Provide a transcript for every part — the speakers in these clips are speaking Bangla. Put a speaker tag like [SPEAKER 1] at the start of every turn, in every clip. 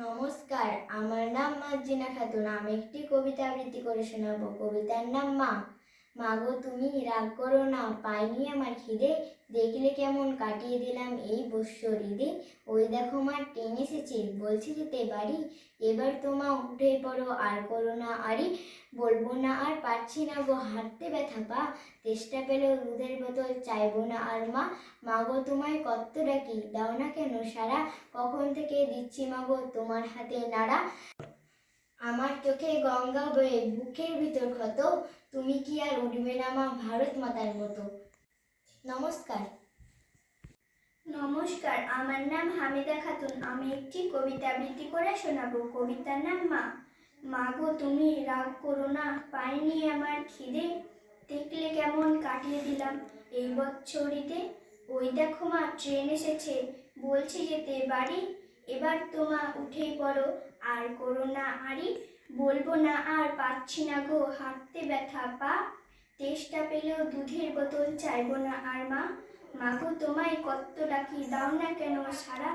[SPEAKER 1] নমস্কার আমার নাম মার্জিনা খাতুন। আমি একটি কবিতা আবৃত্তি করে শোনাবো। কবিতার নাম মা। মা গো তুমি রাগ করো না পাইনি আমার খিদে। দেখলে কেমন কাটিয়ে দিলাম এই বৎসর ঈদে ওই দেখো মা, ট্রেন এসেছে। বলছি যেতে বাড়ি। এবার তোমা উঠে পড়ো, আর করো না, আরি বলব না, আর পারছি না গো, হাঁটতে ব্যথা পা। চেষ্টা পেলেও দুধের বোতল, চাইব না, আর মা মা গো তোমায় কত ডাকি। দাও না কেন সারা? কখন থেকে দিচ্ছি মাগো, তোমার হাতে নাড়া? আমার চোখে গঙ্গা বয়ে বুকের ভিতর ক্ষত, তুমি কি আর উঠবে না মা ভারত মাতার মতো? নমস্কার।
[SPEAKER 2] নমস্কার, আমার নাম হামিদা খাতুন। আমি একটি কবিতা আবৃত্তি করে শোনাবো। কবিতার নাম মা। মা গো, তুমি রাগ করো না, পাইনি আমার খিদে। দেখলে কেমন কাটিয়ে দিলাম এই বছরিতে ওই দেখো মা, ট্রেন এসেছে। বলছি যেতে বাড়ি। এবার তোমা উঠেই পড়ো, আর করো না আরি বলব না আর পাচ্ছি না গো, হাঁটতে ব্যথা পা। তেষ্টা পেলেও দুধের বোতল চাইব না আর মা। মাগো, তোমায় কত ডাকি, দাও না কেন সারা?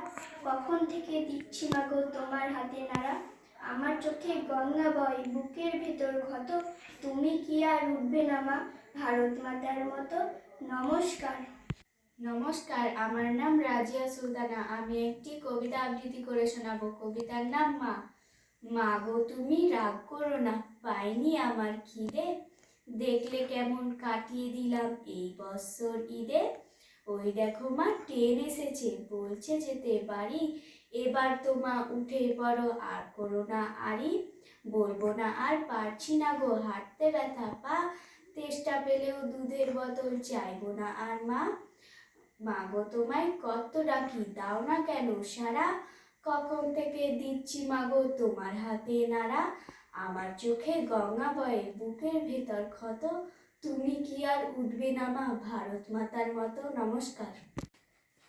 [SPEAKER 2] কখন থেকে দিচ্ছি মাগো তোমার হাতে নাড়া? আমার চোখে গঙ্গা বয়, বুকের ভেতর ক্ষত। তুমি কি আর উঠবে না মা ভারত মাতার মতো? নমস্কার।
[SPEAKER 3] নমস্কার, আমার নাম রাজিয়া সুলতানা। আমি একটি কবিতা আবৃত্তি করে শোনাবো। কবিতার নাম মা। মা গো, তুমি রাগ করো না, পাইনি আমার খিদে। দেখলে কেমন কাটিয়ে দিলাম এই বছর ঈদে। ওই দেখো মা, ট্রেন এসেছে, বলছে যেতে বাড়ি। এবার তো মা উঠে পড়ো, আর করো না আরি বলব না আর পারছি না গো, হাঁটতে ব্যথা পা। তেষ্টা পেলেও দুধের বোতল, চাইব না আর মা। মা গো তোমায় কত ডাকি, দাও না কেন সারা? কখন থেকে দিচ্ছি মাগো তোমার হাতে নাড়া? আমার চোখে গঙ্গা বয়ে, বুকের ভেতর ক্ষত। তুমি কি আর উঠবে না মা? ভারত মাতার মতো, নমস্কার।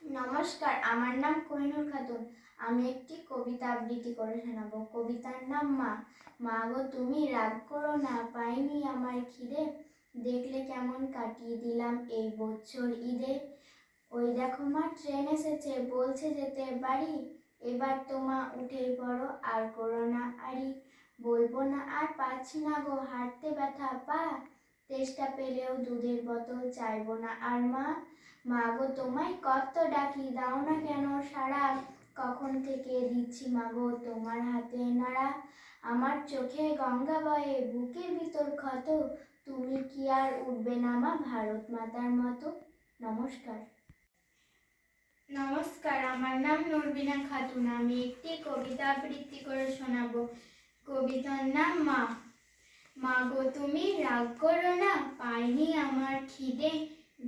[SPEAKER 1] নমস্কার, আমার নাম কোহিনুর খাতুন। আমি একটি কবিতা আবৃত্তি করে শোনাবো। কবিতার নাম মা। মা গো তুমি রাগ করো না, পাইনি আমার খিদে। দেখলে কেমন কাটিয়ে দিলাম এই বছর ঈদে। ওই দেখো মা, ট্রেন এসেছে, বলছে যেতে বাড়ি। এবার তোমা উঠে পড়ো, আর করো না আরি বলব না আর পাচ্ছি না গো, হাঁটতে ব্যথা পা। তেষ্টা পেলেও দুধের বোতল, চাইব না আর মা। মা গো, তোমায় কত ডাকি, দাও না কেন সারা কখন থেকে দিচ্ছি মাগো তোমার হাতে নাড়া। আমার চোখে গঙ্গা বয়ে, বুকের ভিতর ক্ষত। তুমি কি আর উঠবে না মা, ভারত মাতার মতো? নমস্কার।
[SPEAKER 2] নমস্কার, আমার নাম নুরবিনা খাতুন। আমি একটি কবিতা আবৃত্তি করে শোনাবো। কবিতার নাম মা। মা গো, তুমি রাগ করো না, পাইনি আমার খিদে।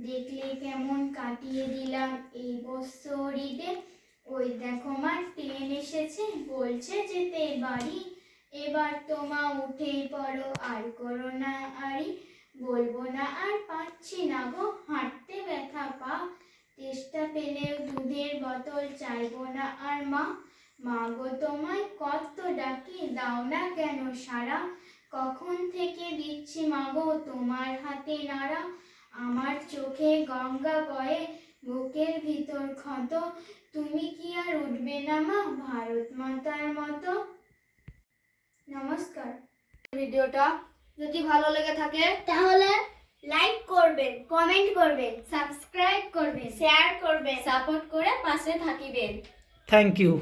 [SPEAKER 2] দেখলে কেমন কাটিয়ে দিলাম এই বছর ঈদে ওই দেখো মা, ট্রেন এসেছে, বলছে যেতে বাড়ি। এবার তোমা উঠেই পড়ো, আর করো না আরি বলব না আর পাচ্ছি না গো পেলেও দুধের বোতল চাইব না। আর মা মা গো তোমায় কত ডাকি দাও না কেন সারা? কখন থেকে দিচ্ছি মা গো তোমার হাতে নাড়া? আমার চোখে গঙ্গা বয়ে বুকের ভিতর ক্ষত। তুমি কি আর উঠবে না মা ভারত মাতার মতো? নমস্কার।
[SPEAKER 3] ভিডিওটা যদি ভালো লেগে থাকে
[SPEAKER 2] তাহলে লাইক করবেন কমেন্ট করবেন সাবস্ক্রাইব করবেন শেয়ার করবেন
[SPEAKER 3] সাপোর্ট করে পাশে থাকিবেন।
[SPEAKER 4] Thank you